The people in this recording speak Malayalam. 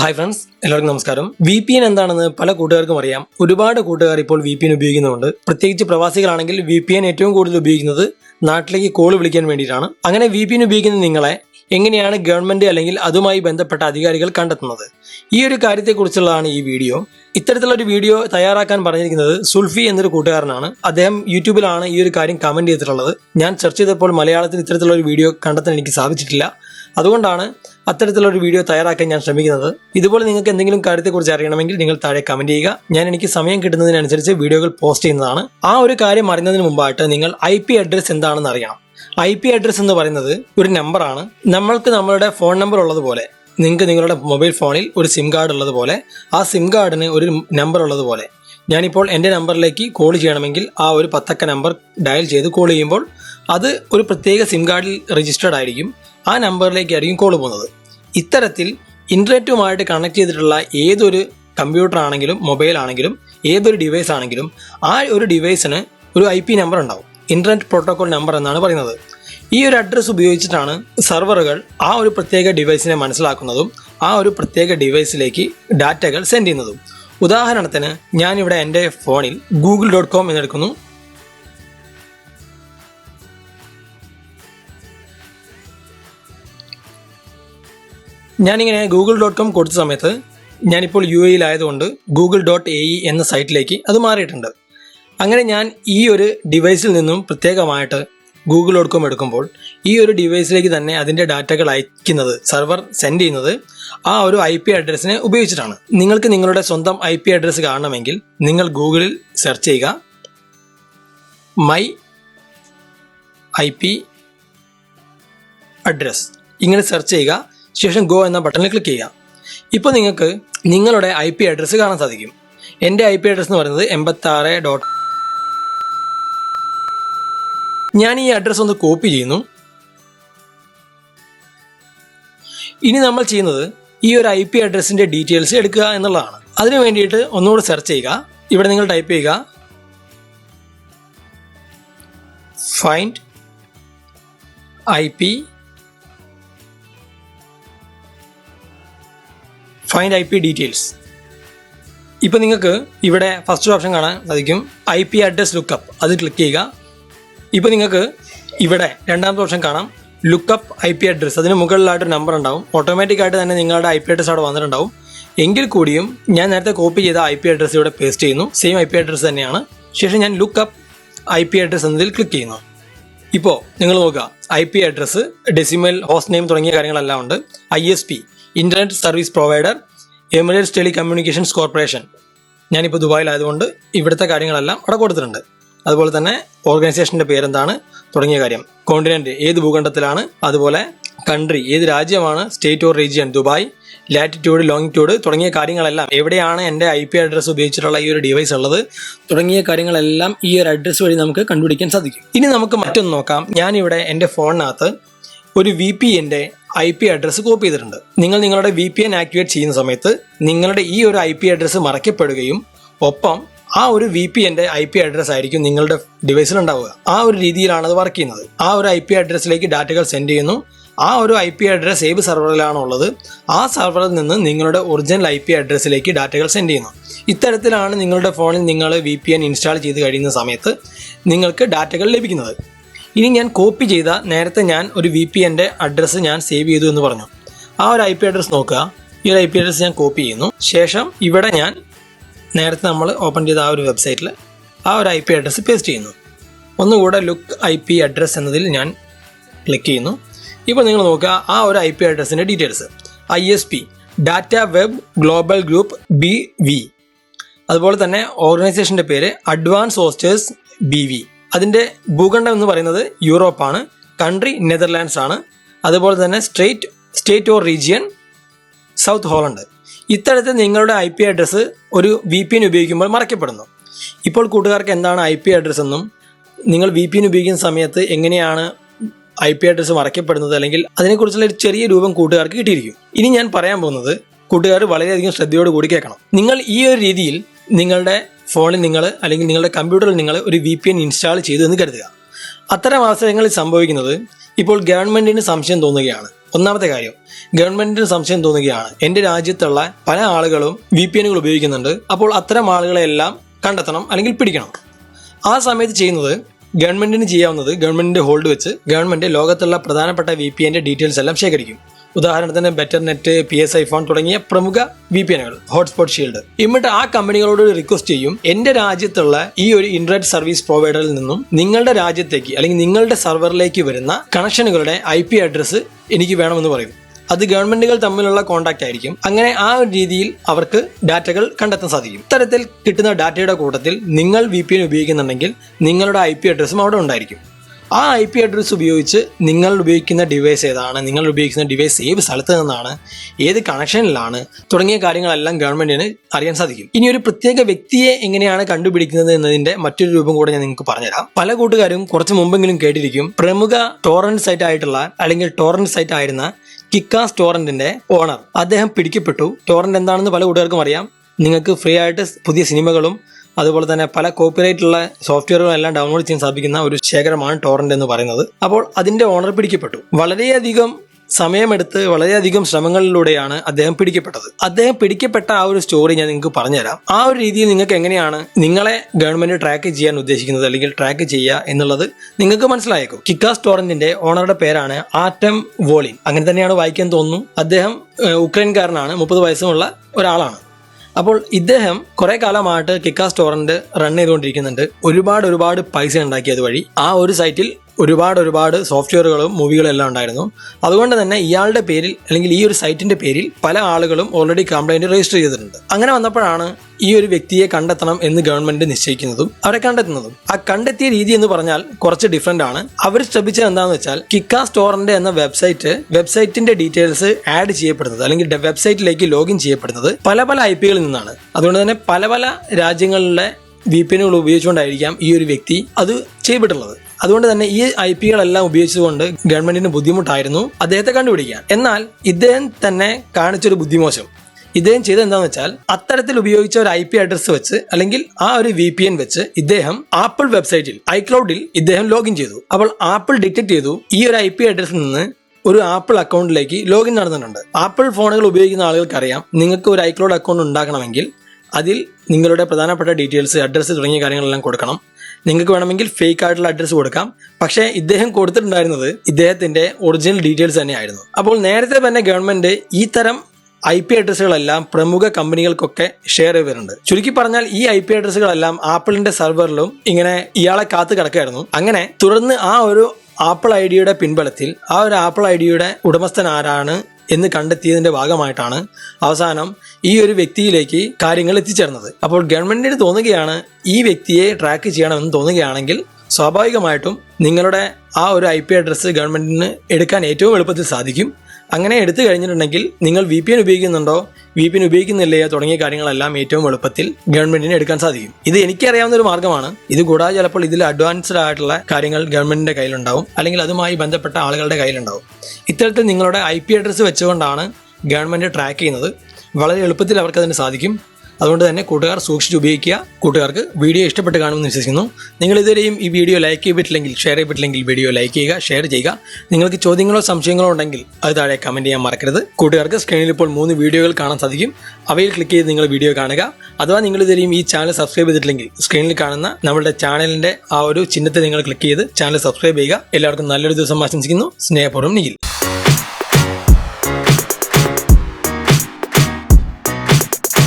ഹായ് ഫ്രണ്ട്സ് എല്ലാവർക്കും നമസ്കാരം. വി പി എൻ എന്താണെന്ന് പല കൂട്ടുകാർക്കും അറിയാം. ഒരുപാട് കൂട്ടുകാർ ഇപ്പോൾ വി പി എൻ ഉപയോഗിക്കുന്നുണ്ട്. പ്രത്യേകിച്ച് പ്രവാസികളാണെങ്കിൽ വി പി എൻ ഏറ്റവും കൂടുതൽ ഉപയോഗിക്കുന്നത് നാട്ടിലേക്ക് കോൾ വിളിക്കാൻ വേണ്ടിയിട്ടാണ്. അങ്ങനെ വി പി എൻ ഉപയോഗിക്കുന്ന നിങ്ങളെ എങ്ങനെയാണ് ഗവൺമെന്റ് അല്ലെങ്കിൽ അതുമായി ബന്ധപ്പെട്ട അധികാരികൾ കണ്ടെത്തുന്നത്? ഈ ഒരു കാര്യത്തെക്കുറിച്ചുള്ളതാണ് ഈ വീഡിയോ. ഇത്തരത്തിലുള്ള ഒരു വീഡിയോ തയ്യാറാക്കാൻ പറഞ്ഞിരിക്കുന്നത് സുൽഫി എന്നൊരു കൂട്ടുകാരനാണ്. അദ്ദേഹം യൂട്യൂബിലാണ് ഈ ഒരു കാര്യം കമന്റ് ചെയ്തിട്ടുള്ളത്. ഞാൻ സെർച്ച് ചെയ്തപ്പോൾ മലയാളത്തിൽ ഇത്തരത്തിലുള്ള ഒരു വീഡിയോ കണ്ടെത്താൻ എനിക്ക് സാധിച്ചിട്ടില്ല. അതുകൊണ്ടാണ് അത്തരത്തിലുള്ള ഒരു വീഡിയോ തയ്യാറാക്കാൻ ഞാൻ ശ്രമിക്കുന്നത്. ഇതുപോലെ നിങ്ങൾക്ക് എന്തെങ്കിലും കാര്യത്തെക്കുറിച്ച് അറിയണമെങ്കിൽ നിങ്ങൾ താഴെ കമന്റ് ചെയ്യുക. ഞാൻ എനിക്ക് സമയം കിട്ടുന്നതിനനുസരിച്ച് വീഡിയോകൾ പോസ്റ്റ് ചെയ്യുന്നതാണ്. ആ ഒരു കാര്യം അറിയുന്നതിന് മുമ്പായിട്ട് നിങ്ങൾ ഐ പി അഡ്രസ് എന്താണെന്ന് അറിയണം. ഐ പി അഡ്രസ് എന്ന് പറയുന്നത് ഒരു നമ്പറാണ് നമ്മൾക്ക് നമ്മളുടെ ഫോൺ നമ്പർ ഉള്ളതുപോലെ നിങ്ങൾക്ക് നിങ്ങളുടെ മൊബൈൽ ഫോണിൽ ഒരു സിം കാർഡ് ഉള്ളതുപോലെ ആ സിം കാർഡിന് ഒരു നമ്പർ ഉള്ളതുപോലെ ഞാനിപ്പോൾ എന്റെ നമ്പറിലേക്ക് കോൾ ചെയ്യണമെങ്കിൽ ആ ഒരു പത്തക്ക നമ്പർ ഡയൽ ചെയ്ത് കോൾ ചെയ്യുമ്പോൾ അത് ഒരു പ്രത്യേക സിം കാർഡിൽ രജിസ്റ്റേർഡ് ആയിരിക്കും. ആ നമ്പറിലേക്കായിരിക്കും കോൾ പോകുന്നത്. ഇത്തരത്തിൽ ഇന്റർനെറ്റുമായിട്ട് കണക്ട് ചെയ്തിട്ടുള്ള ഏതൊരു കമ്പ്യൂട്ടർ ആണെങ്കിലും മൊബൈൽ ആണെങ്കിലും ഏതൊരു ഡിവൈസ് ആണെങ്കിലും ആ ഒരു ഡിവൈസിന് ഒരു ഐ പി നമ്പർ ഉണ്ടാവും. ഇന്റർനെറ്റ് പ്രോട്ടോകോൾ നമ്പർ എന്നാണ് പറയുന്നത്. ഈ ഒരു അഡ്രസ്സ് ഉപയോഗിച്ചിട്ടാണ് സെർവറുകൾ ആ ഒരു പ്രത്യേക ഡിവൈസിനെ മനസ്സിലാക്കുന്നതും ആ ഒരു പ്രത്യേക ഡിവൈസിലേക്ക് ഡാറ്റകൾ സെൻഡ് ചെയ്യുന്നതും. ഉദാഹരണത്തിന് ഞാനിവിടെ എന്റെ ഫോണിൽ ഗൂഗിൾ ഡോട്ട് കോം എന്നെടുക്കുന്നു ഞാനിങ്ങനെ ഗൂഗിൾ ഡോട്ട് കോം കൊടുത്ത സമയത്ത് ഞാനിപ്പോൾ യു എയിലായതുകൊണ്ട് ഗൂഗിൾ ഡോട്ട് എ ഇ എന്ന സൈറ്റിലേക്ക് അത് മാറിയിട്ടുണ്ട്. അങ്ങനെ ഞാൻ ഈ ഒരു ഡിവൈസിൽ നിന്നും പ്രത്യേകമായിട്ട് ഗൂഗിൾ ഡോട്ട് കോം എടുക്കുമ്പോൾ ഈ ഒരു ഡിവൈസിലേക്ക് തന്നെ അതിന്റെ ഡാറ്റകൾ അയക്കുന്നത് സെർവർ സെൻഡ് ചെയ്യുന്നത് ആ ഒരു ഐ പി അഡ്രസ്സിനെ ഉപയോഗിച്ചിട്ടാണ്. നിങ്ങൾക്ക് നിങ്ങളുടെ സ്വന്തം ഐ പി അഡ്രസ്സ് കാണണമെങ്കിൽ നിങ്ങൾ ഗൂഗിളിൽ സെർച്ച് ചെയ്യുക. My I P address. ഇങ്ങനെ സെർച്ച് ചെയ്യുക. ശേഷം ഗോ എന്ന ബട്ടണിൽ ക്ലിക്ക് ചെയ്യുക. ഇപ്പോൾ നിങ്ങൾക്ക് നിങ്ങളുടെ ഐ പി അഡ്രസ്സ് കാണാൻ സാധിക്കും. എന്റെ ഐ പി അഡ്രസ്സ് എന്ന് പറയുന്നത് എൺപത്താറ് ഡോട്ട് ഞാൻ ഈ അഡ്രസ്സ് ഒന്ന് കോപ്പി ചെയ്യുന്നു. ഇനി നമ്മൾ ചെയ്യുന്നത് ഈ ഒരു ഐ പി അഡ്രസ്സിന്റെ ഡീറ്റെയിൽസ് എടുക്കുക എന്നുള്ളതാണ്. അതിനു വേണ്ടിയിട്ട് ഒന്നുകൂടി സെർച്ച് ചെയ്യുക. ഇവിടെ നിങ്ങൾ ടൈപ്പ് ചെയ്യുക. Find I P find I P details ഇപ്പോൾ നിങ്ങൾക്ക് ഇവിടെ ഫസ്റ്റ് ഓപ്ഷൻ കാണാൻ സാധിക്കും. ഐ പി അഡ്രസ് ലുക്കപ്പ് അത് ക്ലിക്ക് ചെയ്യുക. ഇപ്പോൾ നിങ്ങൾക്ക് ഇവിടെ രണ്ടാമത്തെ ഓപ്ഷൻ കാണാം. ലുക്കപ്പ് ഐ പി അഡ്രസ് അതിന് മുകളിലായിട്ട് നമ്പർ ഉണ്ടാവും. ഓട്ടോമാറ്റിക് ആയിട്ട് തന്നെ നിങ്ങളുടെ ഐ പി അഡ്രസ് അവിടെ വന്നിട്ടുണ്ടാവും. എങ്കിൽ കൂടിയും ഞാൻ നേരത്തെ കോപ്പി ചെയ്ത ഐ പി അഡ്രസ് ഇവിടെ പേസ്റ്റ് ചെയ്യുന്നു. സെയിം ഐ പി അഡ്രസ് തന്നെയാണ്. ശേഷം ഞാൻ ലുക്കപ്പ് ഐ പി അഡ്രസ് എന്നതിൽ ക്ലിക്ക് ചെയ്യുന്നു. ഇപ്പോൾ നിങ്ങൾ നോക്കുക. I P address decimal host name തുടങ്ങിയ കാര്യങ്ങളെല്ലാം ഉണ്ട്. I S P internet service provider Emirates telecommunications corporation ഞാനിപ്പോൾ ദുബായിലായതുകൊണ്ട് ഇവിടുത്തെ കാര്യങ്ങളെല്ലാം അവിടെ കൊടുത്തിട്ടുണ്ട്. അതുപോലെ തന്നെ ഓർഗനൈസേഷന്റെ പേരെന്താണ്? തുടങ്ങിയ കാര്യം. കോണ്ടിനെന്റ് ഏത് ഭൂഖണ്ഡത്തിലാണ്? അതുപോലെ കൺട്രി ഏത് രാജ്യമാണ്? State or region Dubai latitude longitude തുടങ്ങിയ കാര്യങ്ങളെല്ലാം എവിടെയാണ് എന്റെ ഐ പി അഡ്രസ്സ് ഉപയോഗിച്ചിട്ടുള്ള ഈ ഒരു ഡിവൈസ് ഉള്ളത്? തുടങ്ങിയ കാര്യങ്ങളെല്ലാം ഈ ഒരു അഡ്രസ്സ് വഴി നമുക്ക് കണ്ടുപിടിക്കാൻ സാധിക്കും. ഇനി നമുക്ക് മറ്റൊന്ന് നോക്കാം. ഞാനിവിടെ എന്റെ ഫോണിനകത്ത് ഒരു വി പി എന്റെ ഐ പി അഡ്രസ്സ് കോപ്പി ചെയ്തിട്ടുണ്ട്. നിങ്ങൾ നിങ്ങളുടെ വി പി എൻ ആക്ടിവേറ്റ് ചെയ്യുന്ന സമയത്ത് നിങ്ങളുടെ ഈ ഒരു ഐ പി അഡ്രസ്സ് മറയ്ക്കപ്പെടുകയും ഒപ്പം ആ ഒരു വി പി എന്റെ ഐ പി അഡ്രസ് ആയിരിക്കും നിങ്ങളുടെ ഡിവൈസിൽ ഉണ്ടാവുക. ആ ഒരു രീതിയിലാണ് അത് വർക്ക് ചെയ്യുന്നത്. ആ ഒരു ഐ പി അഡ്രസ്സിലേക്ക് ഡാറ്റകൾ സെൻഡ് ചെയ്യുന്നു. ആ ഒരു ഐ പി അഡ്രസ് ഏത് സെർവറിലാണ് ഉള്ളത്? ആ സെർവറിൽ നിന്ന് നിങ്ങളുടെ ഒറിജിനൽ ഐ പി അഡ്രസ്സിലേക്ക് ഡാറ്റകൾ സെൻഡ് ചെയ്യുന്നു. ഇത്തരത്തിലാണ് നിങ്ങളുടെ ഫോണിൽ നിങ്ങൾ വി പി എൻ ഇൻസ്റ്റാൾ ചെയ്ത് കഴിയുന്ന സമയത്ത് നിങ്ങൾക്ക് ഡാറ്റകൾ ലഭിക്കുന്നത്. ഇനി ഞാൻ കോപ്പി ചെയ്ത നേരത്തെ ഞാൻ ഒരു വി പി എന്റെ അഡ്രസ്സ് ഞാൻ സേവ് ചെയ്തു എന്ന് പറഞ്ഞു. ആ ഒരു ഐ പി അഡ്രസ്സ് നോക്കുക. ഈ ഒരു ഐ പി അഡ്രസ്സ് ഞാൻ കോപ്പി ചെയ്യുന്നു. ശേഷം ഇവിടെ ഞാൻ നേരത്തെ നമ്മൾ ഓപ്പൺ ചെയ്ത ആ ഒരു വെബ്സൈറ്റിൽ ആ ഒരു ഐ പി അഡ്രസ്സ് പേസ്റ്റ് ചെയ്യുന്നു. ഒന്നുകൂടെ ലുക്ക് ഐ പി അഡ്രസ്സ് എന്നതിൽ ഞാൻ ക്ലിക്ക് ചെയ്യുന്നു. ഇപ്പോൾ നിങ്ങൾ നോക്കുക ആ ഒരു I P അഡ്രസ്സിന്റെ details I S P data web global group B V അതുപോലെ തന്നെ ഓർഗനൈസേഷന്റെ പേര് അഡ്വാൻസ് ഹോസ്റ്റേഴ്സ് ബി വി അതിന്റെ ഭൂഖണ്ഡം എന്ന് പറയുന്നത് യൂറോപ്പാണ്. കൺട്രി നെതർലാൻഡ്സ് ആണ്. അതുപോലെ തന്നെ state state or region South Holland ഇത്തരത്തിൽ നിങ്ങളുടെ ഐ പി അഡ്രസ്സ് ഒരു വി പി എൻ ഉപയോഗിക്കുമ്പോൾ മറയ്ക്കപ്പെടുന്നു. ഇപ്പോൾ കൂട്ടുകാർക്ക് എന്താണ് ഐ പി അഡ്രസ്സ് എന്നും നിങ്ങൾ വി പി എൻ ഉപയോഗിക്കുന്ന സമയത്ത് എങ്ങനെയാണ് ഐ പി അഡ്രസ്സ് മറയ്ക്കപ്പെടുന്നത് അല്ലെങ്കിൽ അതിനെക്കുറിച്ചുള്ള ഒരു ചെറിയ രൂപം കൂട്ടുകാർക്ക് കിട്ടിയിരിക്കും. ഇനി ഞാൻ പറയാൻ പോകുന്നത് കൂട്ടുകാർ വളരെയധികം ശ്രദ്ധയോട് കൂടി കേൾക്കണം. നിങ്ങൾ ഈ ഒരു രീതിയിൽ നിങ്ങളുടെ ഫോണിൽ നിങ്ങൾ അല്ലെങ്കിൽ നിങ്ങളുടെ കമ്പ്യൂട്ടറിൽ നിങ്ങൾ ഒരു വി പി എൻ ഇൻസ്റ്റാൾ ചെയ്തു എന്ന് കരുതുക. അത്തരം അവസരങ്ങളിൽ സംഭവിക്കുന്നത് ഇപ്പോൾ ഗവൺമെന്റിന് സംശയം തോന്നുകയാണ്. ഒന്നാമത്തെ കാര്യം ഗവൺമെന്റിന് സംശയം തോന്നുകയാണ്. എന്റെ രാജ്യത്തുള്ള പല ആളുകളും വി പി എനുകൾ ഉപയോഗിക്കുന്നുണ്ട്. അപ്പോൾ അത്തരം ആളുകളെല്ലാം കണ്ടെത്തണം അല്ലെങ്കിൽ പിടിക്കണം. ആ സമയത്ത് ചെയ്യുന്നത് ഗവൺമെന്റിന് ചെയ്യാവുന്നത് ഗവൺമെന്റിന്റെ ഹോൾഡ് വെച്ച് ഗവൺമെന്റ് ലോകത്തുള്ള പ്രധാനപ്പെട്ട വി പി എന്റെ ഡീറ്റെയിൽസ് എല്ലാം ശേഖരിക്കും. ഉദാഹരണത്തിന് Betternet P S iPhone തുടങ്ങിയ പ്രമുഖ വി പി എനുകൾ ഹോട്ട്സ്പോട്ട് ഷീൽഡ്. എന്നിട്ട് ആ കമ്പനികളോട് റിക്വസ്റ്റ് ചെയ്യും എന്റെ രാജ്യത്തുള്ള ഈ ഒരു ഇന്റർനെറ്റ് സർവീസ് പ്രൊവൈഡറിൽ നിന്നും നിങ്ങളുടെ രാജ്യത്തേക്ക് അല്ലെങ്കിൽ നിങ്ങളുടെ സർവറിലേക്ക് വരുന്ന കണക്ഷനുകളുടെ ഐ പി അഡ്രസ്സ് എനിക്ക് വേണമെന്ന് പറയും. അത് ഗവൺമെന്റുകൾ തമ്മിലുള്ള കോണ്ടാക്ട് ആയിരിക്കും. അങ്ങനെ ആ ഒരു രീതിയിൽ അവർക്ക് ഡാറ്റകൾ കണ്ടെത്താൻ സാധിക്കും. ഇത്തരത്തിൽ കിട്ടുന്ന ഡാറ്റയുടെ കൂട്ടത്തിൽ നിങ്ങൾ വി പി എൻ ഉപയോഗിക്കുന്നുണ്ടെങ്കിൽ നിങ്ങളുടെ ഐ പി അഡ്രസ്സും അവിടെ ഉണ്ടായിരിക്കും. ആ ഐ പി അഡ്രസ്സ് ഉപയോഗിച്ച് നിങ്ങൾ ഉപയോഗിക്കുന്ന ഡിവൈസ് ഏതാണ്? നിങ്ങൾ ഉപയോഗിക്കുന്ന ഡിവൈസ് ഏത് സ്ഥലത്ത് നിന്നാണ്? ഏത് കണക്ഷനിലാണ് തുടങ്ങിയ കാര്യങ്ങളെല്ലാം ഗവൺമെന്റിന് അറിയാൻ സാധിക്കും. ഇനി ഒരു പ്രത്യേക വ്യക്തിയെ എങ്ങനെയാണ് കണ്ടുപിടിക്കുന്നത് എന്നതിന്റെ മറ്റൊരു രൂപം കൂടെ ഞാൻ നിങ്ങൾക്ക് പറഞ്ഞുതരാം. പല കൂട്ടുകാരും കുറച്ച് മുമ്പെങ്കിലും കേട്ടിരിക്കും പ്രമുഖ ടോറന്റ് സൈറ്റ് ആയിട്ടുള്ള അല്ലെങ്കിൽ ടോറന്റ് സൈറ്റ് ആയിരുന്ന കിക്കാസ് ടോറന്റിന്റെ ഓണർ അദ്ദേഹം പിടിക്കപ്പെട്ടു. ടോറന്റ് എന്താണെന്ന് പല കൂട്ടുകാർക്കും അറിയാം. നിങ്ങൾക്ക് ഫ്രീ ആയിട്ട് പുതിയ സിനിമകളും അതുപോലെ തന്നെ പല കോപ്പിറൈറ്റ് ഉള്ള സോഫ്റ്റ്വെയറുകളും എല്ലാം ഡൗൺലോഡ് ചെയ്യാൻ സാധിക്കുന്ന ഒരു ശേഖരമാണ് ടോറന്റ് എന്ന് പറയുന്നത്. അപ്പോൾ അതിന്റെ ഓണർ പിടിക്കപ്പെട്ടു. വളരെയധികം സമയമെടുത്ത് വളരെയധികം ശ്രമങ്ങളിലൂടെയാണ് അദ്ദേഹം പിടിക്കപ്പെട്ടത്. അദ്ദേഹം പിടിക്കപ്പെട്ട ആ ഒരു സ്റ്റോറി ഞാൻ നിങ്ങൾക്ക് പറഞ്ഞുതരാം. ആ ഒരു രീതിയിൽ നിങ്ങൾക്ക് എങ്ങനെയാണ് നിങ്ങളെ ഗവൺമെന്റ് ട്രാക്ക് ചെയ്യാൻ ഉദ്ദേശിക്കുന്നത് അല്ലെങ്കിൽ ട്രാക്ക് ചെയ്യുക എന്നുള്ളത് നിങ്ങൾക്ക് മനസ്സിലായേക്കും. കിക്കാസ് ടോറന്റിന്റെ ഓണറുടെ പേരാണ് ആറ്റം വോളിൻ. അങ്ങനെ തന്നെയാണ് വായിക്കാൻ തോന്നുന്നു. അദ്ദേഹം ഉക്രൈൻകാരനാണ്. മുപ്പത് വയസ്സുമുള്ള ഒരാളാണ്. അപ്പോൾ ഇദ്ദേഹം കുറെ കാലമായിട്ട് കിക്കാസ് ടോറന്റ് റൺ ചെയ്തുകൊണ്ടിരിക്കുന്നുണ്ട്. ഒരുപാട് ഒരുപാട് പൈസ ഉണ്ടാക്കിയത് വഴി ആ ഒരു സൈറ്റിൽ ഒരുപാട് ഒരുപാട് സോഫ്റ്റ്വെയറുകളും മൂവികളും എല്ലാം ഉണ്ടായിരുന്നു. അതുകൊണ്ട് തന്നെ ഇയാളുടെ പേരിൽ അല്ലെങ്കിൽ ഈ ഒരു സൈറ്റിന്റെ പേരിൽ പല ആളുകളും ഓൾറെഡി കംപ്ലൈന്റ് രജിസ്റ്റർ ചെയ്തിട്ടുണ്ട്. അങ്ങനെ വന്നപ്പോഴാണ് ഈ ഒരു വ്യക്തിയെ കണ്ടെത്തണം എന്ന് ഗവൺമെന്റ് നിശ്ചയിക്കുന്നതും അവരെ കണ്ടെത്തുന്നതും. ആ കണ്ടെത്തിയ രീതി എന്ന് പറഞ്ഞാൽ കുറച്ച് ഡിഫറെന്റ് ആണ്. അവർ ശ്രമിച്ചത് എന്താണെന്ന് വെച്ചാൽ കിക്ക സ്റ്റോറിന്റെ എന്ന വെബ്സൈറ്റ് വെബ്സൈറ്റിന്റെ ഡീറ്റെയിൽസ് ആഡ് ചെയ്യപ്പെടുന്നത് അല്ലെങ്കിൽ വെബ്സൈറ്റിലേക്ക് ലോഗിൻ ചെയ്യപ്പെടുന്നത് പല പല ഐ പികളിൽ നിന്നാണ്. അതുകൊണ്ട് തന്നെ പല പല രാജ്യങ്ങളിലെ വി പി എനുകൾ ഉപയോഗിച്ചുകൊണ്ടായിരിക്കാം ഈ ഒരു വ്യക്തി അത് ചെയ്യപ്പെട്ടുള്ളത് അതുകൊണ്ട് തന്നെ ഈ ഐ പികളെല്ലാം ഉപയോഗിച്ചുകൊണ്ട് ഗവൺമെന്റിന് ബുദ്ധിമുട്ടായിരുന്നു. അദ്ദേഹത്തെ കണ്ടുപിടിക്കാൻ. എന്നാൽ ഇദ്ദേഹം തന്നെ കാണിച്ചൊരു ബുദ്ധിമോശം. ഇദ്ദേഹം ചെയ്തത് എന്താണെന്ന് വെച്ചാൽ അത്തരത്തിൽ ഉപയോഗിച്ച ഒരു ഐ പി അഡ്രസ് വെച്ച് അല്ലെങ്കിൽ ആ ഒരു വി പി എൻ വെച്ച് ഇദ്ദേഹം ആപ്പിൾ വെബ്സൈറ്റിൽ ഐക്ലൗഡിൽ ഇദ്ദേഹം ലോഗിൻ ചെയ്തു. അപ്പോൾ ആപ്പിൾ ഡിറ്റക്ട് ചെയ്തു. ഈ ഒരു ഐ പി അഡ്രസ്സിൽ നിന്ന് ഒരു ആപ്പിൾ അക്കൗണ്ടിലേക്ക് ലോഗിൻ നടന്നിട്ടുണ്ട്. ആപ്പിൾ ഫോണുകൾ ഉപയോഗിക്കുന്ന ആളുകൾക്കറിയാം നിങ്ങൾക്ക് ഒരു ഐക്ലൗഡ് അക്കൗണ്ട് ഉണ്ടാക്കണമെങ്കിൽ അതിൽ നിങ്ങളുടെ പ്രധാനപ്പെട്ട ഡീറ്റെയിൽസ് അഡ്രസ്സ് തുടങ്ങിയ കാര്യങ്ങളെല്ലാം കൊടുക്കണം. നിങ്ങൾക്ക് വേണമെങ്കിൽ ഫേക്ക് ആയിട്ടുള്ള അഡ്രസ്സ് കൊടുക്കാം. പക്ഷേ ഇദ്ദേഹം കൊടുത്തിട്ടുണ്ടായിരുന്നത് ഇദ്ദേഹത്തിന്റെ ഒറിജിനൽ ഡീറ്റെയിൽസ് തന്നെയായിരുന്നു. അപ്പോൾ നേരത്തെ തന്നെ ഗവൺമെന്റ് ഈ തരം ഐ പി അഡ്രസ്സുകളെല്ലാം പ്രമുഖ കമ്പനികൾക്കൊക്കെ ഷെയർ ചെയ്തിട്ടുണ്ട്. ചുരുക്കി പറഞ്ഞാൽ ഈ ഐ പി അഡ്രസ്സുകളെല്ലാം ആപ്പിളിന്റെ സെർവറിലും ഇങ്ങനെ ഇയാളെ കാത്തു കിടക്കായിരുന്നു അങ്ങനെ തുടർന്ന് ആ ഒരു ആപ്പിൾ ഐ ഡിയുടെ പിൻബലത്തിൽ ആ ഒരു ആപ്പിൾ ഐ ഡിയുടെ ഉടമസ്ഥൻ ആരാണ് എന്ന് കണ്ടെത്തിയതിന്റെ ഭാഗമായിട്ടാണ് അവസാനം ഈ ഒരു വ്യക്തിയിലേക്ക് കാര്യങ്ങൾ എത്തിച്ചേർന്നത്. അപ്പോൾ ഗവൺമെന്റിന് തോന്നുകയാണ് ഈ വ്യക്തിയെ ട്രാക്ക് ചെയ്യണമെന്ന് തോന്നുകയാണെങ്കിൽ സ്വാഭാവികമായിട്ടും നിങ്ങളുടെ ആ ഒരു ഐ പി അഡ്രസ്സ് ഗവൺമെന്റിന് എടുക്കാൻ ഏറ്റവും എളുപ്പത്തിൽ സാധിക്കും. അങ്ങനെ എടുത്തു കഴിഞ്ഞിട്ടുണ്ടെങ്കിൽ നിങ്ങൾ വി പി എൻ ഉപയോഗിക്കുന്നുണ്ടോ? വി പി എൻ ഉപയോഗിക്കുന്നില്ലയോ തുടങ്ങിയ കാര്യങ്ങളെല്ലാം ഏറ്റവും എളുപ്പത്തിൽ ഗവൺമെന്റിന് എടുക്കാൻ സാധിക്കും. ഇത് എനിക്കറിയാവുന്ന ഒരു മാർഗമാണ് ഇത് കൂടാതെ ചിലപ്പോൾ ഇതിൽ അഡ്വാൻസ്ഡ് ആയിട്ടുള്ള കാര്യങ്ങൾ ഗവൺമെന്റിന്റെ കയ്യിലുണ്ടാവും. അല്ലെങ്കിൽ അതുമായി ബന്ധപ്പെട്ട ആളുകളുടെ കയ്യിലുണ്ടാവും. ഇത്തരത്തിൽ നിങ്ങളുടെ ഐ പി അഡ്രസ്സ് വെച്ചുകൊണ്ടാണ് ഗവൺമെന്റ് ട്രാക്ക് ചെയ്യുന്നത്. വളരെ എളുപ്പത്തിൽ അവർക്ക് അതിന് സാധിക്കും. അതുകൊണ്ട് തന്നെ കൂട്ടുകാർ സൂക്ഷിച്ച് ഉപയോഗിക്കുക. കൂട്ടുകാർക്ക് വീഡിയോ ഇഷ്ടപ്പെട്ട് കാണുമെന്ന് വിശ്വസിക്കുന്നു. നിങ്ങൾ ഇതുവരെയും ഈ വീഡിയോ ലൈക്ക് ചെയ്തിട്ടില്ലെങ്കിൽ ഷെയർ ചെയ്തിട്ടില്ലെങ്കിൽ വീഡിയോ ലൈക്ക് ചെയ്യുക ഷെയർ ചെയ്യുക. നിങ്ങൾക്ക് ചോദ്യങ്ങളോ സംശയങ്ങളോ ഉണ്ടെങ്കിൽ അത് താഴെ കമന്റ് ചെയ്യാൻ മറക്കരുത്. കൂട്ടുകാർക്ക് സ്ക്രീനിൽ ഇപ്പോൾ മൂന്ന് വീഡിയോകൾ കാണാൻ സാധിക്കും. അവയിൽ ക്ലിക്ക് ചെയ്ത് നിങ്ങൾ വീഡിയോ കാണുക. അഥവാ നിങ്ങൾ ഇതുവരെയും ഈ ചാനൽ സബ്സ്ക്രൈബ് ചെയ്തിട്ടില്ലെങ്കിൽ സ്ക്രീനിൽ കാണുന്ന നമ്മുടെ ചാനലിന്റെ ആ ഒരു ചിഹ്നത്തെ നിങ്ങൾ ക്ലിക്ക് ചെയ്ത് ചാനൽ സബ്സ്ക്രൈബ് ചെയ്യുക. എല്ലാവർക്കും നല്ലൊരു ദിവസം ആശംസിക്കുന്നു. സ്നേഹപൂർവം നിഖിൽ.